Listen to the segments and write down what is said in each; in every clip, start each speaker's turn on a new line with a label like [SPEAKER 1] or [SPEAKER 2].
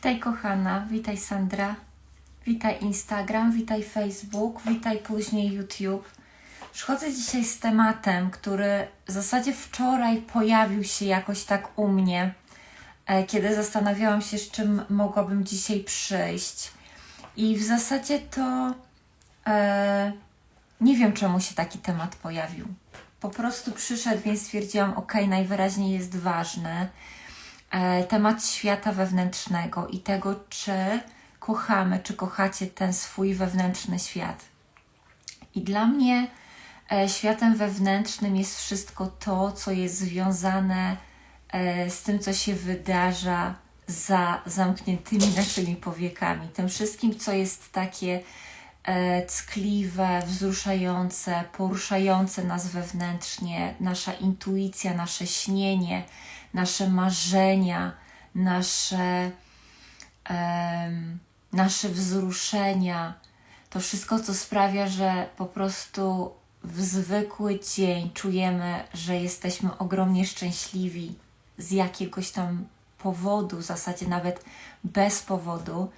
[SPEAKER 1] Witaj kochana, witaj Sandra, witaj Instagram, witaj Facebook, witaj później YouTube. Przychodzę dzisiaj z tematem, który w zasadzie wczoraj pojawił się jakoś tak u mnie, e, kiedy zastanawiałam się, z czym mogłabym dzisiaj przyjść. I w zasadzie to e, nie wiem, czemu się taki temat pojawił. Po prostu przyszedł, więc stwierdziłam, ok, najwyraźniej jest ważny temat świata wewnętrznego i tego, czy kochamy, czy kochacie ten swój wewnętrzny świat. I dla mnie e, światem wewnętrznym jest wszystko to, co jest związane e, z tym, co się wydarza za zamkniętymi naszymi powiekami. Tym wszystkim, co jest takie e, ckliwe, wzruszające, poruszające nas wewnętrznie, nasza intuicja, nasze śnienie, nasze marzenia, nasze, nasze wzruszenia, to wszystko, co sprawia, że po prostu w zwykły dzień czujemy, że jesteśmy ogromnie szczęśliwi z jakiegoś tam powodu, w zasadzie nawet bez powodu,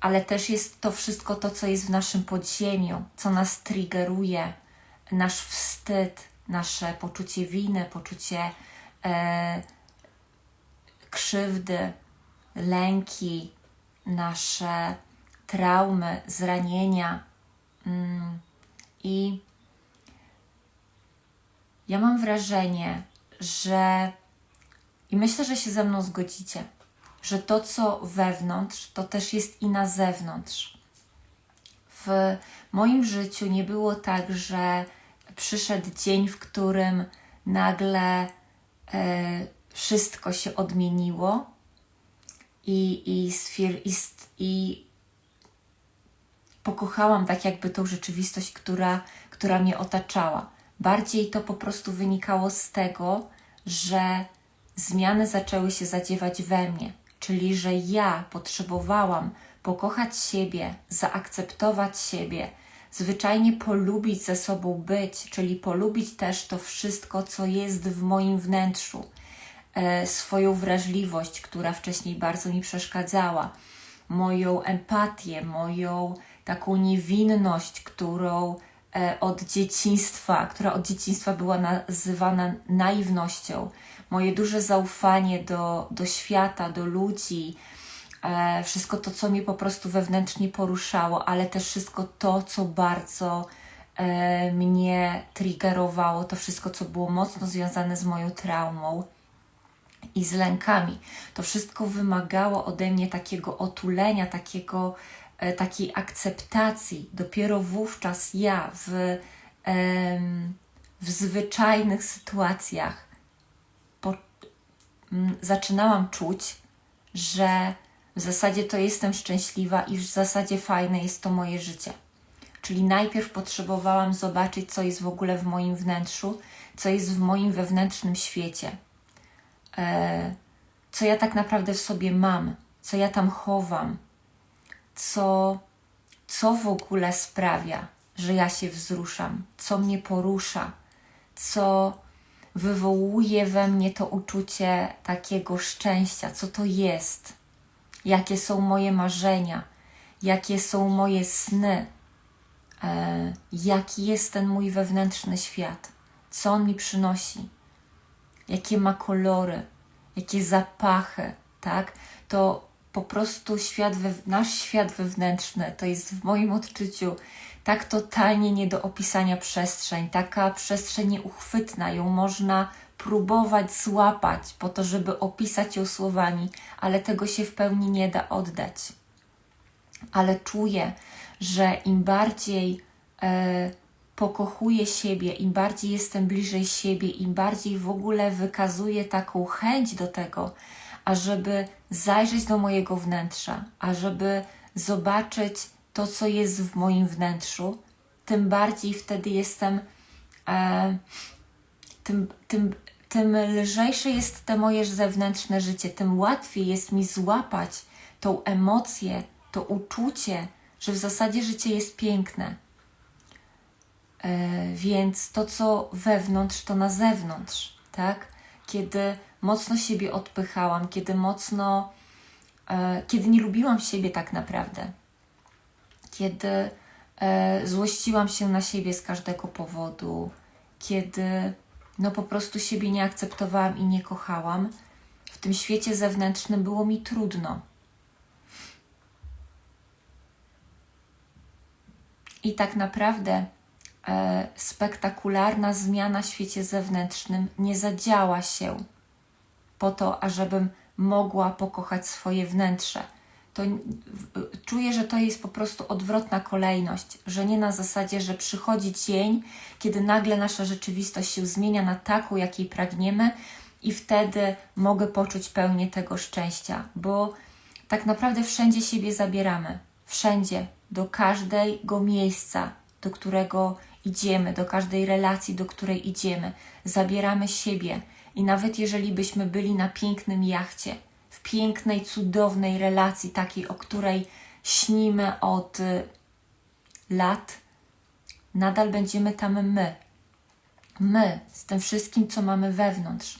[SPEAKER 1] ale też jest to wszystko to, co jest w naszym podziemiu, co nas triggeruje, nasz wstyd, nasze poczucie winy, poczucie e, krzywdy, lęki, nasze traumy, zranienia. Mm, I ja mam wrażenie, że i myślę, że się ze mną zgodzicie, że to, co wewnątrz, to też jest i na zewnątrz. W moim życiu nie było tak, że przyszedł dzień, w którym nagle e, wszystko się odmieniło i, i, stwier- i, i pokochałam tak jakby tą rzeczywistość, która, która mnie otaczała. Bardziej to po prostu wynikało z tego, że zmiany zaczęły się zadziewać we mnie, czyli że ja potrzebowałam pokochać siebie, zaakceptować siebie, zwyczajnie polubić ze sobą być, czyli polubić też to wszystko, co jest w moim wnętrzu, swoją wrażliwość, która wcześniej bardzo mi przeszkadzała, moją empatię, moją taką niewinność, którą e, od dzieciństwa, która od dzieciństwa była nazywana naiwnością, moje duże zaufanie do, do świata, do ludzi, e, wszystko to, co mnie po prostu wewnętrznie poruszało, ale też wszystko to, co bardzo e, mnie triggerowało, to wszystko, co było mocno związane z moją traumą i z lękami. To wszystko wymagało ode mnie takiego otulenia, takiego, e, takiej akceptacji. Dopiero wówczas ja w, w zwyczajnych sytuacjach po, zaczynałam czuć, że w zasadzie to jestem szczęśliwa i w zasadzie fajne jest to moje życie. Czyli najpierw potrzebowałam zobaczyć, co jest w ogóle w moim wnętrzu, co jest w moim wewnętrznym świecie co ja tak naprawdę w sobie mam, co ja tam chowam, co, co w ogóle sprawia, że ja się wzruszam, co mnie porusza, co wywołuje we mnie to uczucie takiego szczęścia, co to jest, jakie są moje marzenia, jakie są moje sny, e, jaki jest ten mój wewnętrzny świat, co on mi przynosi jakie ma kolory, jakie zapachy, tak? To po prostu świat nasz świat wewnętrzny to jest w moim odczuciu tak totalnie nie do opisania przestrzeń, taka przestrzeń nieuchwytna, ją można próbować złapać po to, żeby opisać ją słowami, ale tego się w pełni nie da oddać. Ale czuję, że im bardziej e, pokochuję siebie, im bardziej jestem bliżej siebie, im bardziej w ogóle wykazuję taką chęć do tego, ażeby zajrzeć do mojego wnętrza, ażeby zobaczyć to, co jest w moim wnętrzu, tym bardziej wtedy jestem, e, tym, tym, tym lżejsze jest to moje zewnętrzne życie, tym łatwiej jest mi złapać tą emocję, to uczucie, że w zasadzie życie jest piękne więc to, co wewnątrz, to na zewnątrz, tak? Kiedy mocno siebie odpychałam, kiedy mocno e, kiedy nie lubiłam siebie tak naprawdę, kiedy e, złościłam się na siebie z każdego powodu, kiedy no po prostu siebie nie akceptowałam i nie kochałam, w tym świecie zewnętrznym było mi trudno. I tak naprawdę e, spektakularna zmiana w świecie zewnętrznym nie zadziała się po to, ażebym mogła pokochać swoje wnętrze. To czuję, że to jest po prostu odwrotna kolejność, że nie na zasadzie, że przychodzi dzień, kiedy nagle nasza rzeczywistość się zmienia na taką, jakiej pragniemy, i wtedy mogę poczuć pełnię tego szczęścia, bo tak naprawdę wszędzie siebie zabieramy. Wszędzie, do każdego miejsca, do którego idziemy, do każdej relacji, do której idziemy. Zabieramy siebie. I nawet jeżeli byśmy byli na pięknym jachcie, w pięknej, cudownej relacji, takiej, o której śnimy od y, lat, nadal będziemy tam my. My, z tym wszystkim, co mamy wewnątrz.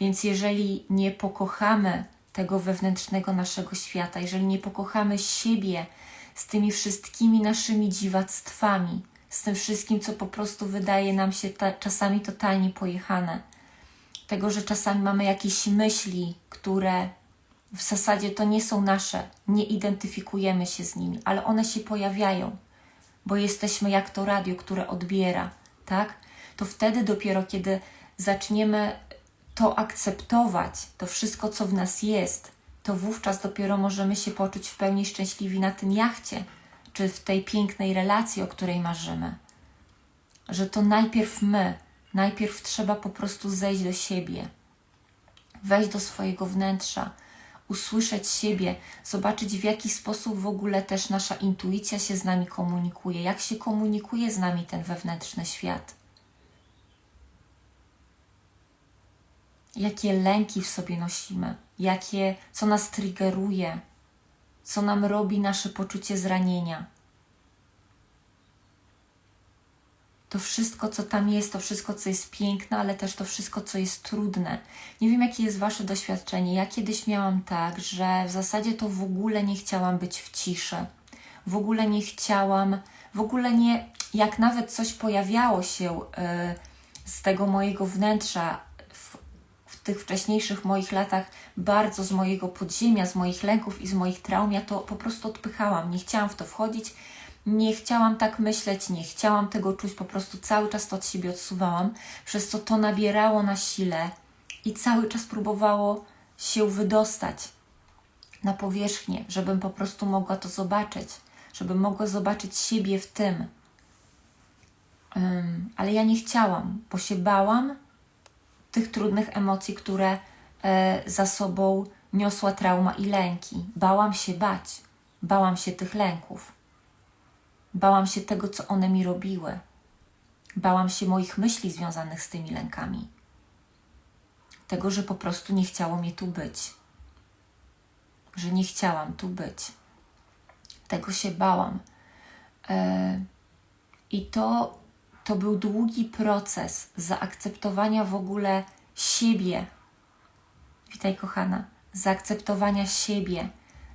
[SPEAKER 1] Więc jeżeli nie pokochamy tego wewnętrznego naszego świata, jeżeli nie pokochamy siebie z tymi wszystkimi naszymi dziwactwami, z tym wszystkim, co po prostu wydaje nam się ta, czasami totalnie pojechane, tego, że czasami mamy jakieś myśli, które w zasadzie to nie są nasze, nie identyfikujemy się z nimi, ale one się pojawiają, bo jesteśmy jak to radio, które odbiera, tak? To wtedy dopiero, kiedy zaczniemy to akceptować, to wszystko, co w nas jest, to wówczas dopiero możemy się poczuć w pełni szczęśliwi na tym jachcie, czy w tej pięknej relacji, o której marzymy. Że to najpierw my, najpierw trzeba po prostu zejść do siebie, wejść do swojego wnętrza, usłyszeć siebie, zobaczyć w jaki sposób w ogóle też nasza intuicja się z nami komunikuje, jak się komunikuje z nami ten wewnętrzny świat. Jakie lęki w sobie nosimy, jakie, co nas triggeruje, co nam robi nasze poczucie zranienia. To wszystko, co tam jest, to wszystko, co jest piękne, ale też to wszystko, co jest trudne. Nie wiem, jakie jest Wasze doświadczenie. Ja kiedyś miałam tak, że w zasadzie to w ogóle nie chciałam być w ciszy. W ogóle nie chciałam, w ogóle nie, jak nawet coś pojawiało się yy, z tego mojego wnętrza, tych wcześniejszych moich latach bardzo z mojego podziemia, z moich lęków i z moich traum, ja to po prostu odpychałam. Nie chciałam w to wchodzić, nie chciałam tak myśleć, nie chciałam tego czuć, po prostu cały czas to od siebie odsuwałam, przez co to nabierało na sile i cały czas próbowało się wydostać na powierzchnię, żebym po prostu mogła to zobaczyć, żebym mogła zobaczyć siebie w tym. Um, ale ja nie chciałam, bo się bałam, tych trudnych emocji, które e, za sobą niosła trauma i lęki. Bałam się bać, bałam się tych lęków, bałam się tego, co one mi robiły, bałam się moich myśli związanych z tymi lękami, tego, że po prostu nie chciało mi tu być, że nie chciałam tu być. Tego się bałam. E, I to to był długi proces zaakceptowania w ogóle siebie. Witaj, kochana. Zaakceptowania siebie,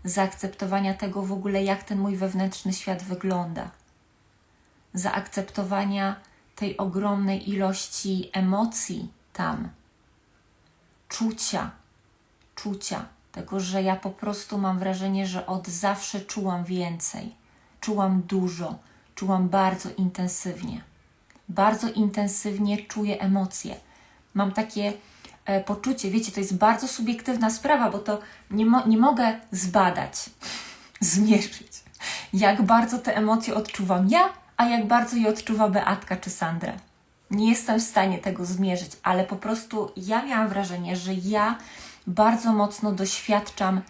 [SPEAKER 1] zaakceptowania tego w ogóle, jak ten mój wewnętrzny świat wygląda. Zaakceptowania tej ogromnej ilości emocji tam, czucia, czucia, tego, że ja po prostu mam wrażenie, że od zawsze czułam więcej, czułam dużo, czułam bardzo intensywnie bardzo intensywnie czuję emocje. Mam takie e, poczucie, wiecie, to jest bardzo subiektywna sprawa, bo to nie, mo nie mogę zbadać, zmierzyć, jak bardzo te emocje odczuwam ja, a jak bardzo je odczuwa Beatka czy Sandra. Nie jestem w stanie tego zmierzyć, ale po prostu ja miałam wrażenie, że ja bardzo mocno doświadczam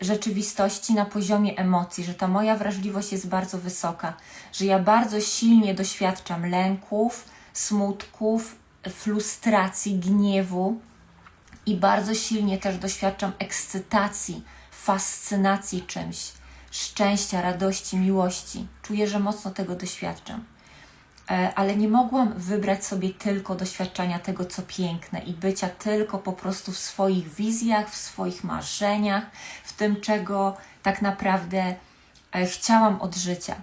[SPEAKER 1] rzeczywistości na poziomie emocji, że ta moja wrażliwość jest bardzo wysoka, że ja bardzo silnie doświadczam lęków, smutków, frustracji, gniewu i bardzo silnie też doświadczam ekscytacji, fascynacji czymś, szczęścia, radości, miłości. Czuję, że mocno tego doświadczam. E, ale nie mogłam wybrać sobie tylko doświadczania tego, co piękne i bycia tylko po prostu w swoich wizjach, w swoich marzeniach, w tym, czego tak naprawdę e, chciałam od życia.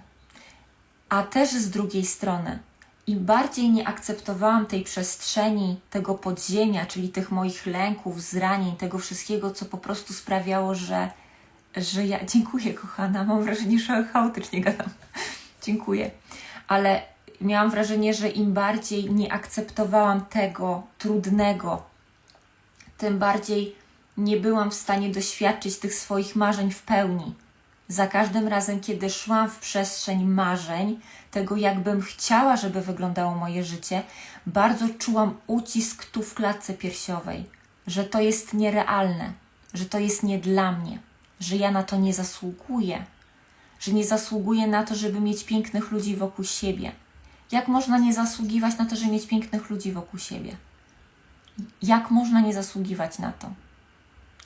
[SPEAKER 1] A też z drugiej strony, im bardziej nie akceptowałam tej przestrzeni, tego podziemia, czyli tych moich lęków, zranień, tego wszystkiego, co po prostu sprawiało, że, że ja. Dziękuję, kochana. Mam wrażenie, że chaotycznie gadam. Dziękuję. Ale miałam wrażenie, że im bardziej nie akceptowałam tego trudnego, tym bardziej nie byłam w stanie doświadczyć tych swoich marzeń w pełni. Za każdym razem, kiedy szłam w przestrzeń marzeń, tego jakbym chciała, żeby wyglądało moje życie, bardzo czułam ucisk tu w klatce piersiowej, że to jest nierealne, że to jest nie dla mnie, że ja na to nie zasługuję, że nie zasługuję na to, żeby mieć pięknych ludzi wokół siebie. Jak można nie zasługiwać na to, żeby mieć pięknych ludzi wokół siebie? Jak można nie zasługiwać na to?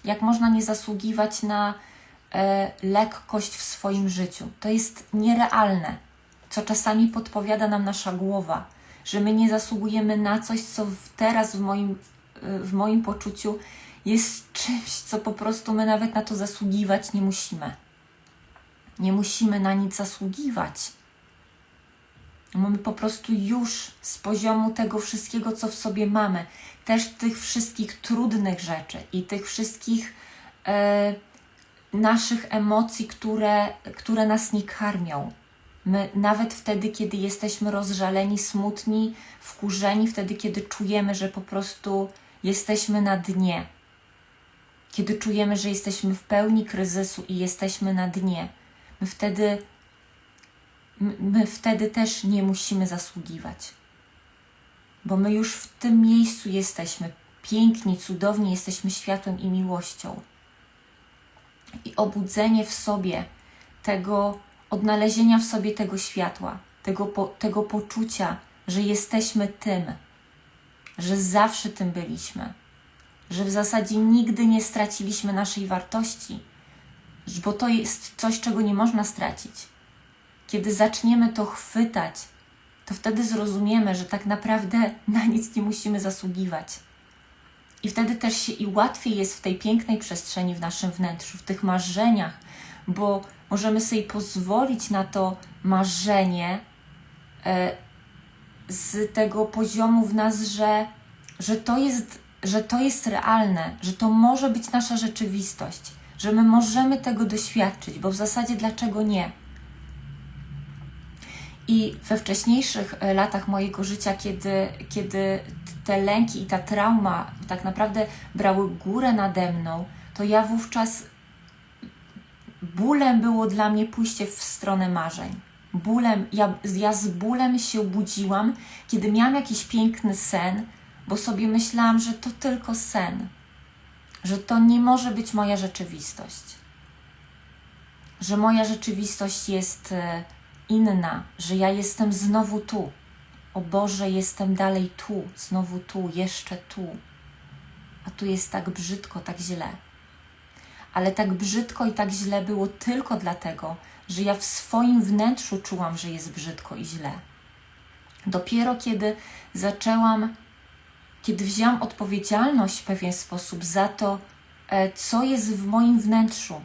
[SPEAKER 1] Jak można nie zasługiwać na e, lekkość w swoim życiu? To jest nierealne, co czasami podpowiada nam nasza głowa, że my nie zasługujemy na coś, co teraz w moim, e, w moim poczuciu jest czymś, co po prostu my nawet na to zasługiwać nie musimy. Nie musimy na nic zasługiwać. Mamy po prostu już z poziomu tego wszystkiego, co w sobie mamy, też tych wszystkich trudnych rzeczy i tych wszystkich e, naszych emocji, które, które nas nie karmią. My nawet wtedy, kiedy jesteśmy rozżaleni, smutni, wkurzeni, wtedy, kiedy czujemy, że po prostu jesteśmy na dnie, kiedy czujemy, że jesteśmy w pełni kryzysu i jesteśmy na dnie, my wtedy, my wtedy też nie musimy zasługiwać bo my już w tym miejscu jesteśmy piękni, cudowni, jesteśmy światłem i miłością. I obudzenie w sobie tego, odnalezienia w sobie tego światła, tego, po, tego poczucia, że jesteśmy tym, że zawsze tym byliśmy, że w zasadzie nigdy nie straciliśmy naszej wartości, bo to jest coś, czego nie można stracić. Kiedy zaczniemy to chwytać, to wtedy zrozumiemy, że tak naprawdę na nic nie musimy zasługiwać. I wtedy też się i łatwiej jest w tej pięknej przestrzeni w naszym wnętrzu, w tych marzeniach, bo możemy sobie pozwolić na to marzenie e, z tego poziomu w nas, że, że, to jest, że to jest realne, że to może być nasza rzeczywistość, że my możemy tego doświadczyć, bo w zasadzie dlaczego nie? I we wcześniejszych e, latach mojego życia, kiedy, kiedy te lęki i ta trauma tak naprawdę brały górę nade mną, to ja wówczas bólem było dla mnie pójście w stronę marzeń. Bólem, ja, ja z bólem się budziłam, kiedy miałam jakiś piękny sen, bo sobie myślałam, że to tylko sen, że to nie może być moja rzeczywistość, że moja rzeczywistość jest e, inna, że ja jestem znowu tu. O Boże, jestem dalej tu, znowu tu, jeszcze tu. A tu jest tak brzydko, tak źle. Ale tak brzydko i tak źle było tylko dlatego, że ja w swoim wnętrzu czułam, że jest brzydko i źle. Dopiero kiedy zaczęłam, kiedy wzięłam odpowiedzialność w pewien sposób za to, e, co jest w moim wnętrzu,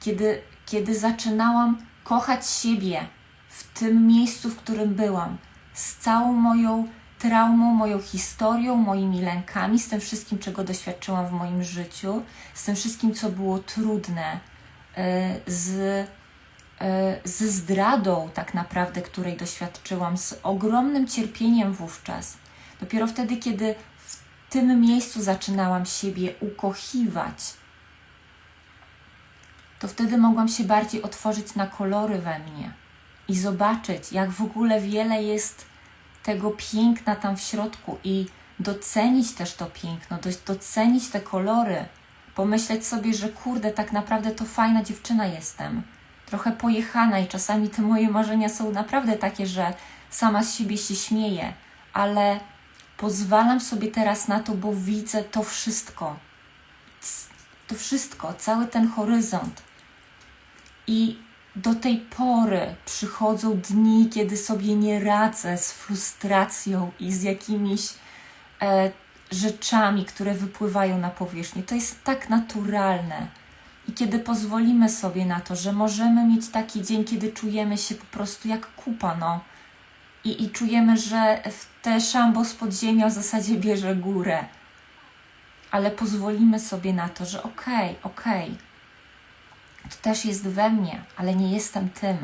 [SPEAKER 1] kiedy, kiedy zaczynałam kochać siebie w tym miejscu, w którym byłam, z całą moją traumą, moją historią, moimi lękami, z tym wszystkim, czego doświadczyłam w moim życiu, z tym wszystkim, co było trudne, e, z, e, ze zdradą, tak naprawdę, której doświadczyłam, z ogromnym cierpieniem wówczas. Dopiero wtedy, kiedy w tym miejscu zaczynałam siebie ukochiwać, to wtedy mogłam się bardziej otworzyć na kolory we mnie i zobaczyć, jak w ogóle wiele jest tego piękna tam w środku i docenić też to piękno, docenić te kolory, pomyśleć sobie, że kurde, tak naprawdę to fajna dziewczyna jestem, trochę pojechana i czasami te moje marzenia są naprawdę takie, że sama z siebie się śmieję, ale pozwalam sobie teraz na to, bo widzę to wszystko. To wszystko, cały ten horyzont. I do tej pory przychodzą dni, kiedy sobie nie radzę z frustracją i z jakimiś e, rzeczami, które wypływają na powierzchnię. To jest tak naturalne. I kiedy pozwolimy sobie na to, że możemy mieć taki dzień, kiedy czujemy się po prostu jak kupa, no. I, i czujemy, że w te szambo z podziemia w zasadzie bierze górę. Ale pozwolimy sobie na to, że okej, okay, okej, okay, to też jest we mnie, ale nie jestem tym.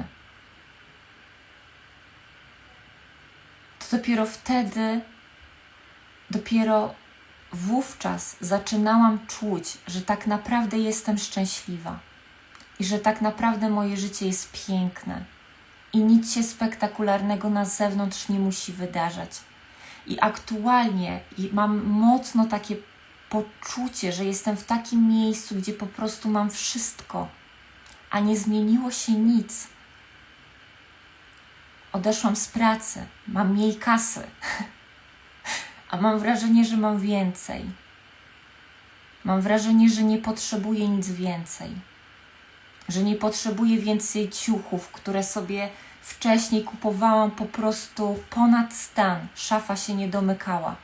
[SPEAKER 1] To dopiero wtedy, dopiero wówczas zaczynałam czuć, że tak naprawdę jestem szczęśliwa i że tak naprawdę moje życie jest piękne i nic się spektakularnego na zewnątrz nie musi wydarzać. I aktualnie mam mocno takie poczucie, że jestem w takim miejscu, gdzie po prostu mam wszystko, a nie zmieniło się nic. Odeszłam z pracy, mam mniej kasy, a mam wrażenie, że mam więcej. Mam wrażenie, że nie potrzebuję nic więcej. Że nie potrzebuję więcej ciuchów, które sobie wcześniej kupowałam po prostu ponad stan. Szafa się nie domykała,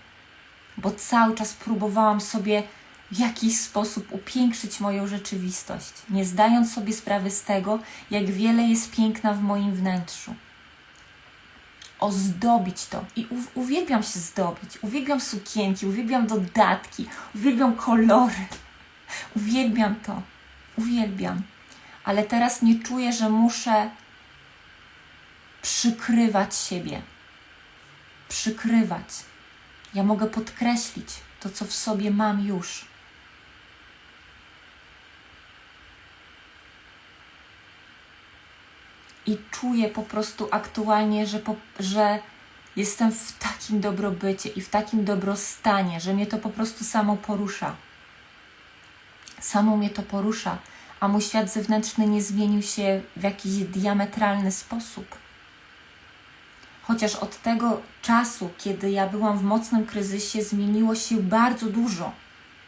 [SPEAKER 1] bo cały czas próbowałam sobie w jakiś sposób upiększyć moją rzeczywistość, nie zdając sobie sprawy z tego, jak wiele jest piękna w moim wnętrzu. Ozdobić to. I uwielbiam się zdobić. Uwielbiam sukienki, uwielbiam dodatki, uwielbiam kolory. Uwielbiam to. Uwielbiam. Ale teraz nie czuję, że muszę przykrywać siebie. Przykrywać. Ja mogę podkreślić to, co w sobie mam już. I czuję po prostu aktualnie, że, po, że jestem w takim dobrobycie i w takim dobrostanie, że mnie to po prostu samo porusza. Samo mnie to porusza, a mój świat zewnętrzny nie zmienił się w jakiś diametralny sposób. Chociaż od tego czasu, kiedy ja byłam w mocnym kryzysie, zmieniło się bardzo dużo.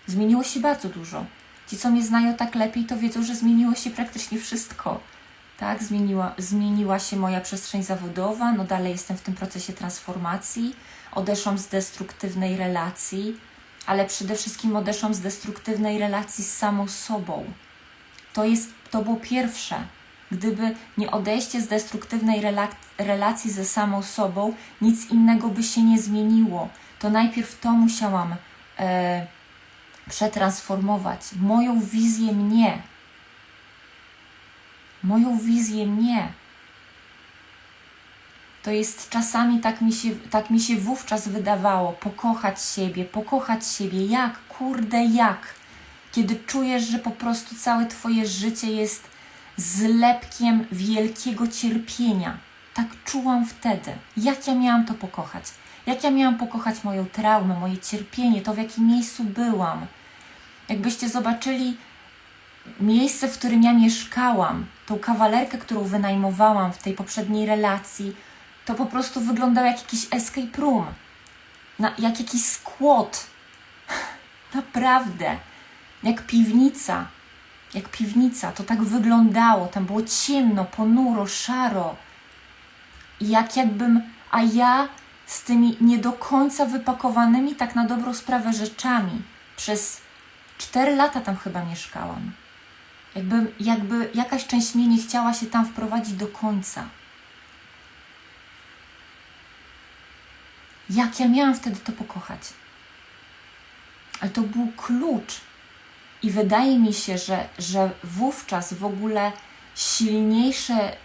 [SPEAKER 1] Zmieniło się bardzo dużo. Ci, co mnie znają tak lepiej, to wiedzą, że zmieniło się praktycznie wszystko tak? Zmieniła, zmieniła się moja przestrzeń zawodowa, no dalej jestem w tym procesie transformacji. Odeszłam z destruktywnej relacji, ale przede wszystkim odeszłam z destruktywnej relacji z samą sobą. To, jest, to było pierwsze. Gdyby nie odejście z destruktywnej relacji ze samą sobą, nic innego by się nie zmieniło. To najpierw to musiałam e, przetransformować, moją wizję mnie, moją wizję mnie. To jest czasami tak mi, się, tak mi się wówczas wydawało, pokochać siebie, pokochać siebie. Jak? Kurde, jak? Kiedy czujesz, że po prostu całe Twoje życie jest zlepkiem wielkiego cierpienia. Tak czułam wtedy. Jak ja miałam to pokochać? Jak ja miałam pokochać moją traumę, moje cierpienie, to w jakim miejscu byłam? Jakbyście zobaczyli miejsce, w którym ja mieszkałam, tą kawalerkę, którą wynajmowałam w tej poprzedniej relacji, to po prostu wyglądał jak jakiś escape room, na, jak jakiś skłot. Naprawdę, jak piwnica. Jak piwnica, to tak wyglądało. Tam było ciemno, ponuro, szaro. Jak jakbym, a ja z tymi nie do końca wypakowanymi, tak na dobrą sprawę, rzeczami. Przez cztery lata tam chyba mieszkałam. Jakby, jakby jakaś część mnie nie chciała się tam wprowadzić do końca. Jak ja miałam wtedy to pokochać? Ale to był klucz. I wydaje mi się, że, że wówczas w ogóle silniejsze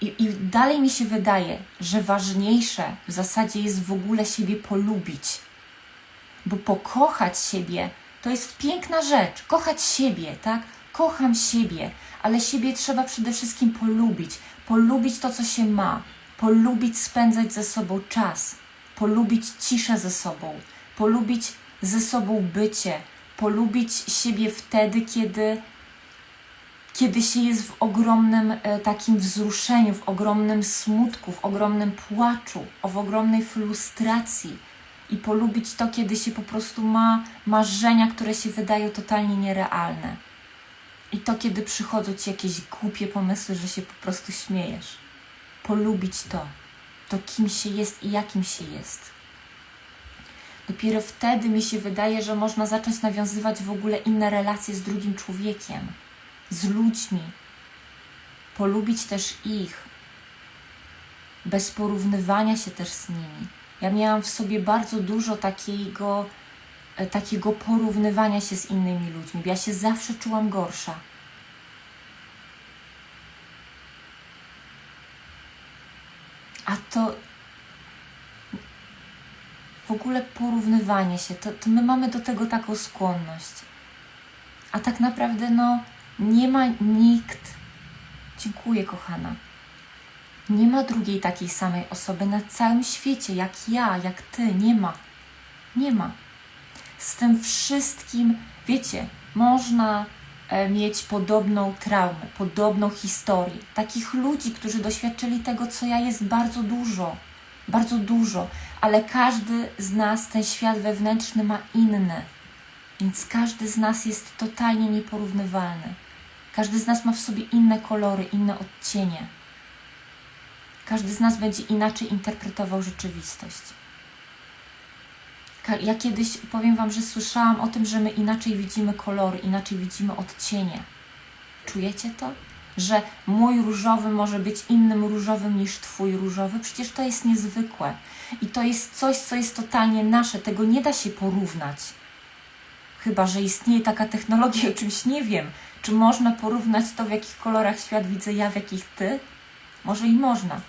[SPEAKER 1] i, i dalej mi się wydaje, że ważniejsze w zasadzie jest w ogóle siebie polubić. Bo pokochać siebie to jest piękna rzecz. Kochać siebie, tak? Kocham siebie, ale siebie trzeba przede wszystkim polubić. Polubić to, co się ma, polubić spędzać ze sobą czas, polubić ciszę ze sobą, polubić ze sobą bycie, polubić siebie wtedy, kiedy, kiedy się jest w ogromnym e, takim wzruszeniu, w ogromnym smutku, w ogromnym płaczu, w ogromnej frustracji. I polubić to, kiedy się po prostu ma marzenia, które się wydają totalnie nierealne I to, kiedy przychodzą ci jakieś głupie pomysły, że się po prostu śmiejesz. Polubić to, to kim się jest i jakim się jest. Dopiero wtedy mi się wydaje, że można zacząć nawiązywać w ogóle inne relacje z drugim człowiekiem, z ludźmi. Polubić też ich, bez porównywania się też z nimi. Ja miałam w sobie bardzo dużo takiego, takiego porównywania się z innymi ludźmi. Ja się zawsze czułam gorsza. A to w ogóle porównywanie się, to, to my mamy do tego taką skłonność. A tak naprawdę, no, nie ma nikt. Dziękuję, kochana. Nie ma drugiej takiej samej osoby na całym świecie, jak ja, jak ty. Nie ma. Nie ma. Z tym wszystkim, wiecie, można e, mieć podobną traumę, podobną historię. Takich ludzi, którzy doświadczyli tego, co ja, jest bardzo dużo. Bardzo dużo, ale każdy z nas ten świat wewnętrzny ma inny. Więc każdy z nas jest totalnie nieporównywalny. Każdy z nas ma w sobie inne kolory, inne odcienie. Każdy z nas będzie inaczej interpretował rzeczywistość. Ja kiedyś powiem Wam, że słyszałam o tym, że my inaczej widzimy kolory, inaczej widzimy odcienie. Czujecie to? Że mój różowy może być innym różowym niż Twój różowy? Przecież to jest niezwykłe. I to jest coś, co jest totalnie nasze. Tego nie da się porównać. Chyba, że istnieje taka technologia, o czymś nie wiem. Czy można porównać to, w jakich kolorach świat widzę ja, w jakich Ty? Może i można.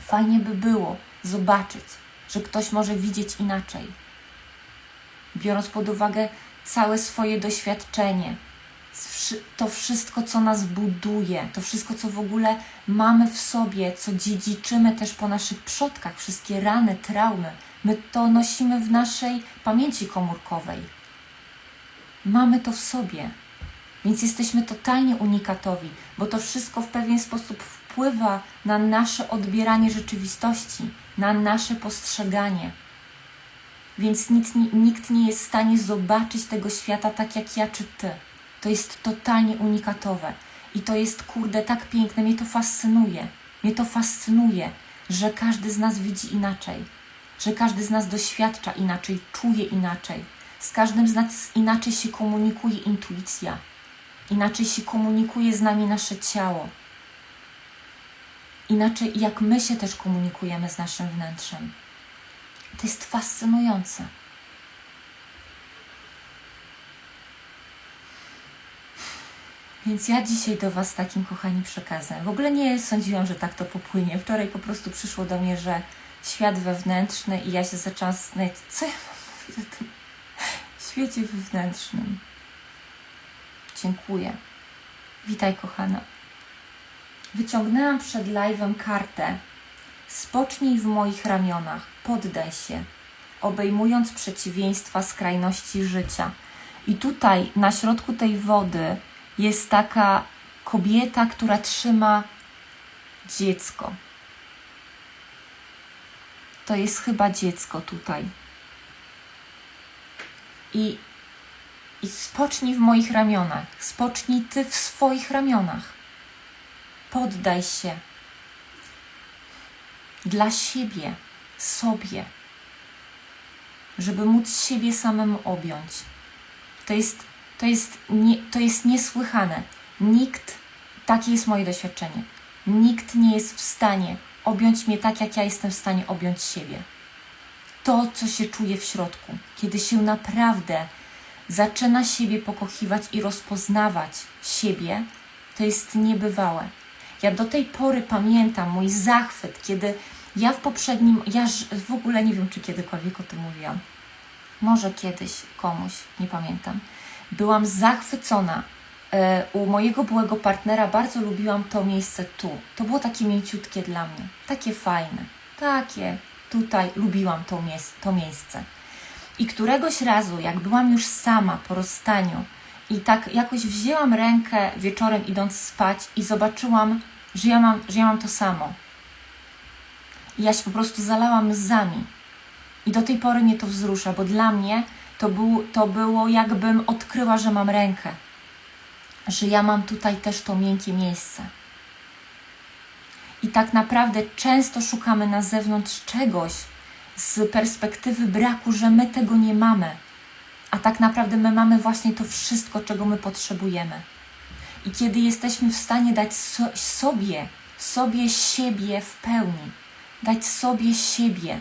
[SPEAKER 1] Fajnie by było zobaczyć, że ktoś może widzieć inaczej. Biorąc pod uwagę całe swoje doświadczenie, to wszystko, co nas buduje, to wszystko, co w ogóle mamy w sobie, co dziedziczymy też po naszych przodkach, wszystkie rany, traumy, my to nosimy w naszej pamięci komórkowej. Mamy to w sobie, więc jesteśmy totalnie unikatowi, bo to wszystko w pewien sposób wpływa na nasze odbieranie rzeczywistości, na nasze postrzeganie. Więc nic, nikt nie jest w stanie zobaczyć tego świata tak jak ja czy ty. To jest totalnie unikatowe. I to jest, kurde, tak piękne. Mnie to fascynuje. Mnie to fascynuje, że każdy z nas widzi inaczej, że każdy z nas doświadcza inaczej, czuje inaczej. Z każdym z nas inaczej się komunikuje intuicja, inaczej się komunikuje z nami nasze ciało, inaczej jak my się też komunikujemy z naszym wnętrzem. To jest fascynujące. Więc ja dzisiaj do Was takim, kochani, przekazem. W ogóle nie sądziłam, że tak to popłynie. Wczoraj po prostu przyszło do mnie, że świat wewnętrzny i ja się zaczęłam zastanawiać, co ja mam mówić o tym świecie wewnętrznym. Dziękuję. Witaj, kochana. Wyciągnęłam przed live'em kartę. Spocznij w moich ramionach, poddaj się, obejmując przeciwieństwa skrajności życia. I tutaj, na środku tej wody, jest taka kobieta, która trzyma dziecko. To jest chyba dziecko tutaj. I, I spocznij w moich ramionach. Spocznij ty w swoich ramionach. Poddaj się. Dla siebie, sobie, żeby móc siebie samemu objąć. To jest to jest, nie, to jest niesłychane. Nikt, takie jest moje doświadczenie, nikt nie jest w stanie objąć mnie tak, jak ja jestem w stanie objąć siebie. To, co się czuje w środku, kiedy się naprawdę zaczyna siebie pokochiwać i rozpoznawać siebie, to jest niebywałe. Ja do tej pory pamiętam mój zachwyt, kiedy ja w poprzednim, ja w ogóle nie wiem, czy kiedykolwiek o tym mówiłam. Może kiedyś komuś, nie pamiętam byłam zachwycona. E, u mojego byłego partnera bardzo lubiłam to miejsce tu. To było takie mięciutkie dla mnie, takie fajne, takie tutaj lubiłam to, to miejsce. I któregoś razu, jak byłam już sama po rozstaniu i tak jakoś wzięłam rękę wieczorem idąc spać i zobaczyłam, że ja mam, że ja mam to samo. Ja się po prostu zalałam łzami. I do tej pory mnie to wzrusza, bo dla mnie to, był, to było jakbym odkryła, że mam rękę. że ja mam tutaj też to miękkie miejsce. I tak naprawdę często szukamy na zewnątrz czegoś z perspektywy braku, że my tego nie mamy. A tak naprawdę my mamy właśnie to wszystko, czego my potrzebujemy. I kiedy jesteśmy w stanie dać so, sobie, sobie siebie w pełni, dać sobie siebie,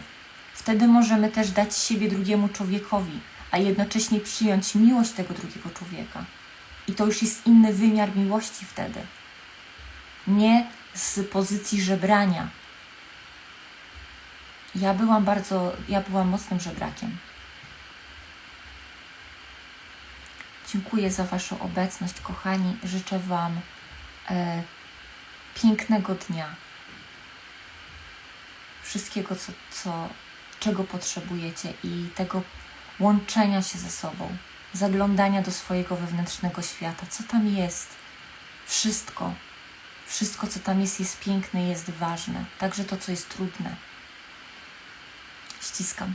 [SPEAKER 1] wtedy możemy też dać siebie drugiemu człowiekowi, a jednocześnie przyjąć miłość tego drugiego człowieka. I to już jest inny wymiar miłości wtedy. Nie z pozycji żebrania. Ja byłam bardzo, ja byłam mocnym żebrakiem. Dziękuję za Waszą obecność, kochani. Życzę Wam e, pięknego dnia. Wszystkiego, co, co, czego potrzebujecie i tego łączenia się ze sobą, zaglądania do swojego wewnętrznego świata. Co tam jest? Wszystko. Wszystko, co tam jest, jest piękne, jest ważne. Także to, co jest trudne. Ściskam.